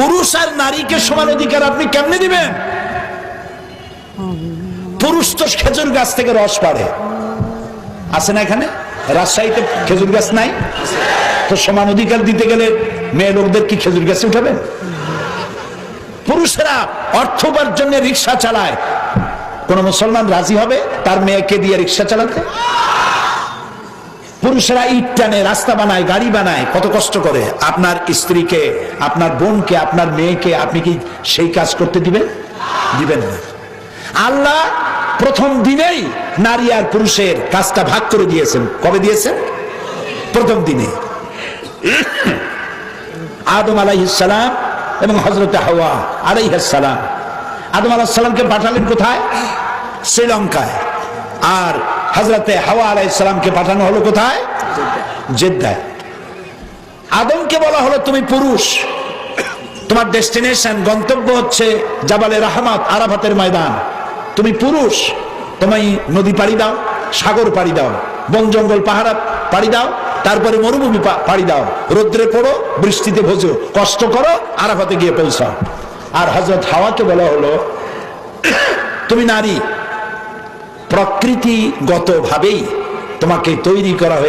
পুরুষ আর নারীকে সমান অধিকার আপনি কেমনে দিবেন? পুরুষ তো খেজুর গাছ থেকে রস পাড়ে আছে না এখানে? রাজশাহীতে খেজুর গাছ নাই? তো সমান অধিকার দিতে গেলে মেয়ে লোকদের কি খেজুর গাছে উঠাবেন? পুরুষেরা অর্থ উপার্জনে রিক্সা চালায়। কোন মুসলমান রাজি হবে? তার মেয়েকে দিয়ে রিক্সা চালাতে? পুরুষেরা ইট টানে, রাস্তা বানায়, গাড়ি বানায়, কত কষ্ট করে। আপনার স্ত্রীকে, আপনার বোনকে, আপনার মেয়েকে আপনি কি সেই কাজ করতে দিবেন? দিবেন না। আল্লাহ প্রথম দিনেই নারী আর পুরুষের কাজটা ভাগ করে দিয়েছেন। কবে দিয়েছেন? প্রথম দিনে। আদম আলাইহিসসালাম এবং হজরত হাওয়া আলাইহিসসালাম আদম আলাইসালামকে পাঠালেন কোথায়? শ্রীলঙ্কায়। আর হজরতে হাওয়া আলাইসালামকে পাঠানো হলো কোথায়? জেদ্দায়। আদমকে বলা হলো, তুমি পুরুষ। তোমার ডেস্টিনেশন, গন্তব্য হচ্ছে জাবালে রাহমাত, আরাফাতের ময়দান। তুমি পুরুষ, তোমায় নদী পাড়ি দাও, সাগর পাড়ি দাও, বন জঙ্গল, পাহাড় পাড়ি দাও, তারপরে মরুভূমি পাড়ি দাও, রোদ্রে পড়ো, বৃষ্টিতে ভোজো, কষ্ট করো, আরাফাতে গিয়ে পৌঁছাও। আর হজরত হাওয়াকে বলা হলো, তুমি নারী প্রকৃতিগত ভাবেই তোমাকে তৈরি করা হয়েছে।